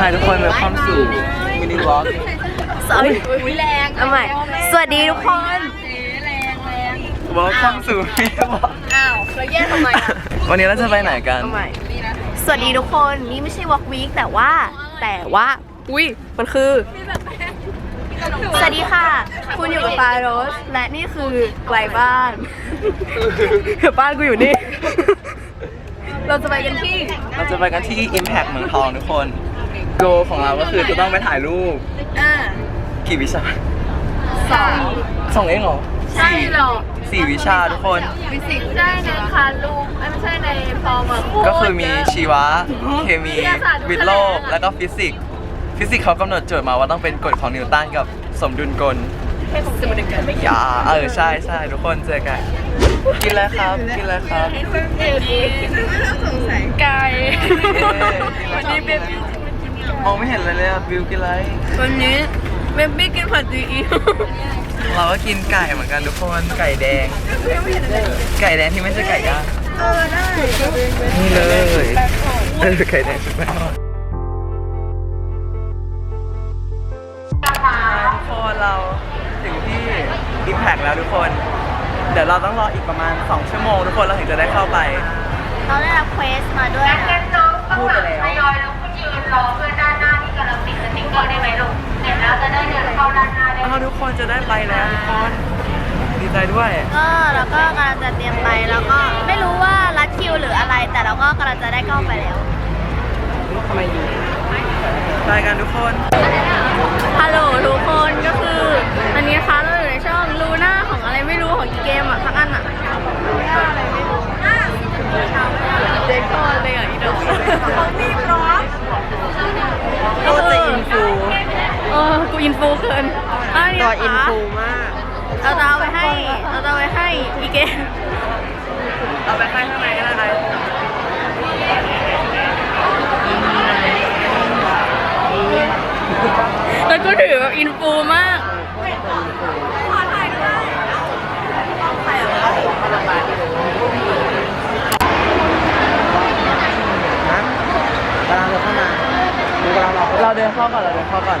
ฮทุกคนเวลคัมสู่มินิวอล์กสวัสดีแรงเอาใหม่สวัสดีทุกคนวอล์คัมสู่มินิวอล์กอ้าวแล้วแยกทำไมอะวันนี้เราจะไปไหนกันเอาใหม่สวัสดีทุกคนนี่ไม่ใช่ Walk Week แต่ว่าแต่ว่าอุ้ยมันคือสวัสดีค่ะ คุณอยู่กับปาโรส และนี่คือไกลบ้านบ้านกูอยู่นี่ เราจะไปกันที่ เราจะไปกันที่ Impact เมืองทองทุกคน โกของเราก็คือจะต้องไปถ่ายรูปอ่ากี่วิชาสองสองเองเหรอใช่หรอสี่วิชาทุกคนฟิสิกส์ได้ในคาลูกไม่ใช่ในฟอร์มอะก็คือมีชีวะ เคมีวิทยาศาสตร์วิทย์โลก แล้วก็ฟิสิกส์ ฟิสิกส์เขากำหนดโจทย์มาว่าต้องเป็นกฎของนิวตันกับสมดุลกลสมดุลกันไม่อย่าเออใช่ใช่ทุกคนเจอกัน กินอะไรครับ กินอะไรครับเดี๋ยวนี้ไม่ต้องสงสัยไก่วันนี้เบบี้ มองไม่เห็นเลยเลยอะบิวกินอะไร วันนี้เบบี้กินผัดซีอิ๊วเราก็กินไก่เหมือนกันทุกคนไก่แดง ไก่แดงที่ไม่ใช่ไก่ย่างเออได้นี่เลยเออไก่แดงชุดแป้งทอดทุกคนเราถึงที่ Impact แล้วทุกคน เดี๋ยวเราต้องรออีกประมาณ 2 ชั่วโมงทุกคนเราถึงจะได้เข้าไป เราได้รับเควสมาด้วยนะพูดไปแล้วท ยอยลุกขึ้นยืนรอเพื่อนด้านหน้าที่กำลังติดสติ๊กเกอร์ได้ไหมลูกเสร็จแล้วจะได้เดินเข้าด้านหน้าได้อ้าวทุกคนจะได้ไปแล้วทุกคนดีใจด้วย ก็เราก็กำลังจะเตรียมไปแล้วก็ไม่รู้ว่ารัดคิวหรืออะไร แต่เราก็กำลังจะได้เข้าไปแล้วไปกันทุกคน ฮัลโหลทุกคนก็คืออันนี้นะคะ ออกูอินฟูเกินตัวอินฟูมาก เราจะเอาไปให้ เราจะเอาไปให้อีเกมเอาไปให้ข้างในก็ได้นะแล้วก็ถือแบบอินฟูมากกำลังจะเข้ามา เราเดินเข้าก่อน เราเดินเข้าก่อน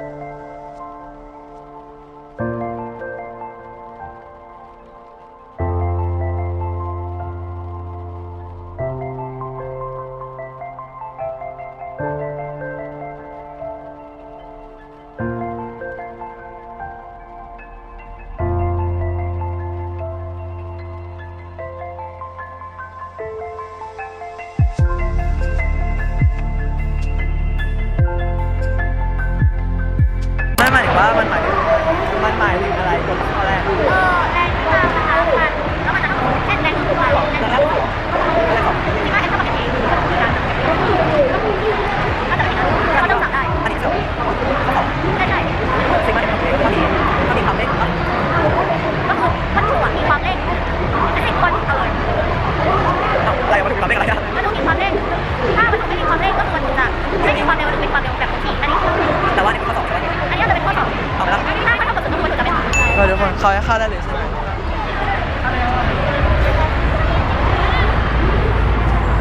ว่ามันหมาย ก็ทุกคนเขาให้เข้าได้เลยใช่ไหม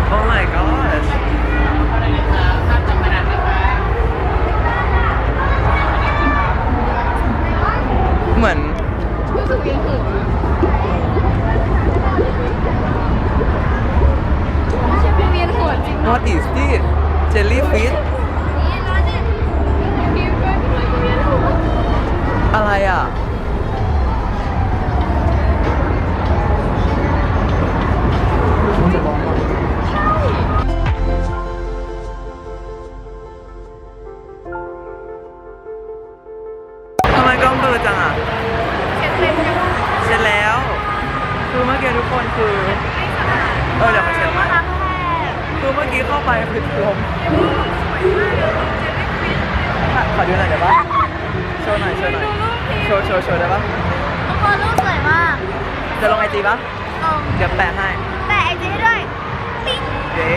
โอ้ my god เหมือน What is this jellyfish อะไรอะ มื่อกี้ทุกคนคือเออเดี๋ยวมาเช็ดมาคือเมื่อกี้เข้าไปคือลมขอดูหน่อยได้ปะโชว์หน่อยโชว์หน่อยโชว์โชว์โชว์ได้ปะทุกคนรูปสวยมาก จะลงไอจีปะเออเดี๋ยวแปะให้แต่ไอจีให้ด้วยปิ๊งเย้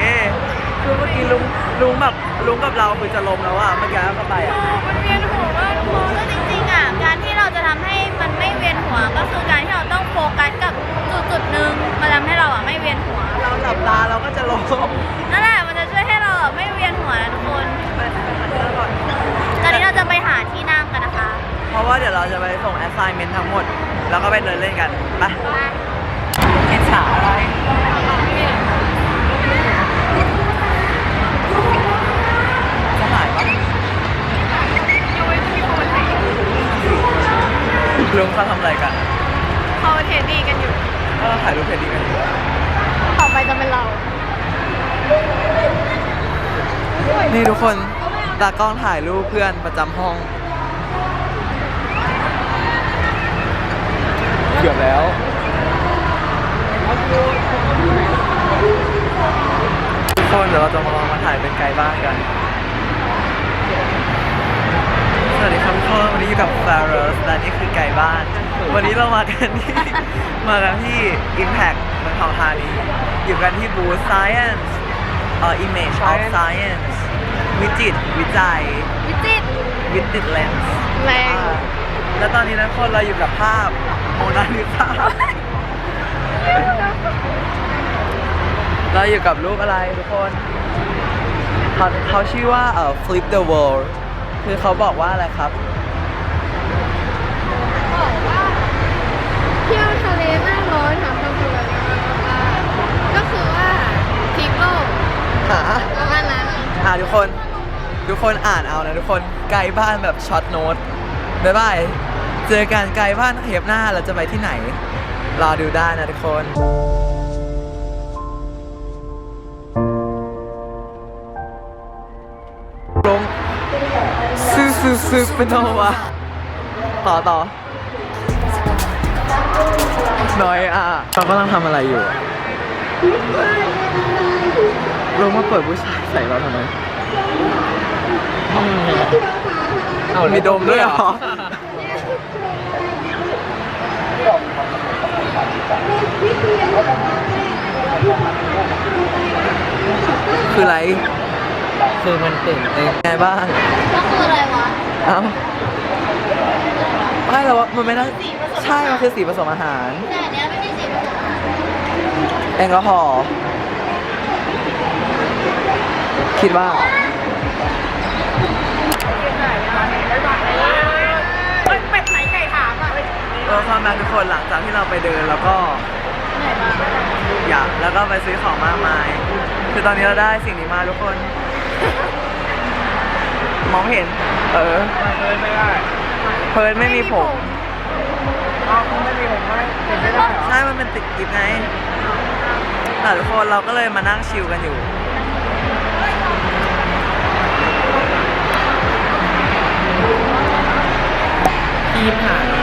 คือเมื่อกี้ลุงลุงแบบลุงกับเราคือจะลมแล้วอะเมื่อกี้เข้าไปอะมันเวียน ไม่เวียนหัวก็คือการที่เราต้องโฟกัสกับจุดจุดๆหนึ่งมันจะลับตาเราก็จะล้มนั่นแหละมันจะช่วยให้เราอะไม่เวียนหัวนะทุกคนตอนนี้เราจะไปหาที่นั่งกันนะคะ เพราะว่าเดี๋ยวเราจะไปส่ง assignment ทั้งหมด แล้วก็ไปเดินเล่นกันไปอิจฉาอะไร จะหายปะลุงเขาทำอะไรกัน เขาเทนดีกันอยู่ ก็ถ่ายรูปเพจดีกันอยู่ ต่อไปจะเป็นเรา นี่ทุกคนตากล้องถ่ายรูปเพื่อนประจำห้องเกือบแล้ว ทุกคนเดี๋ยวเราจะมาลองมาถ่ายเป็นไกด์บ้านกัน สวัสดีครับทุกคนวันนี้อยู่กับ f a r o s และนี่คือไกด์บ้าน วันนี้เรามากันที่ มากันที่ Impact เมืองทองธานีอยู่กันที่บูธ Science เอ่อ Image of Science วิจิตรวิจัย วิจิตรวิจิตรเลนส์แรงแล้วตอนนี้นะคนเราอยู่กับภาพโมนาลิซาเราอยู่กับรูปอะไรทุกคนเขาเขาชื่อว่าเอ่อ flip the world คือเขาบอกว่าอะไรครับเที่ยวทะเลหน้าร้อนค่ะคำพูดแบบนี้ว่าก็คือว่าพลิกโลกหาประมาณนั้น อ่าทุกคน ทุกคนอ่านเอานะทุกคนไกลบ้านแบบช็อตโน้ตบ๊ายบายเจอกันไกลบ้านเทปหน้าเราจะไปที่ไหน รอดูได้นะทุกคนลงซื้อซื้อซื้อเป็นโนวะต่อต่อน้อยอะเรากำลังทำอะไรอยู่ลงมาเปิดผู้ชายใส่เราทำไม มีดมด้วยเหรอ คืออะไรคือมันตื่นเต้นไงบ้าง ก็คืออะไรวะเอ้าไม่เราว่ามันไม่ได้ใช่ มันคือสีผสมอาหาร แต่อันเนี้ยไม่มีสีผสมแอลกอฮอล์คิดว่า เป็ดไหนไก่ถามอะ เออความรักทุกคนหลังจากที่เราไปเดินแล้วก็เหนื่อยมากอยากแล้วก็ไปซื้อของมากมาย คือตอนนี้เราได้สิ่งนี้มาทุกคน มองเห็น เออ เพิร์นไม่ได้เพิร์นไม่มีผมเอาคุณไม่มีผมไม่เห็นไม่ได้เหรอใช่ มันเป็นติดกิฟไงแต่ทุกคนเราก็เลยมานั่งชิลกันอยู่ ทีมหา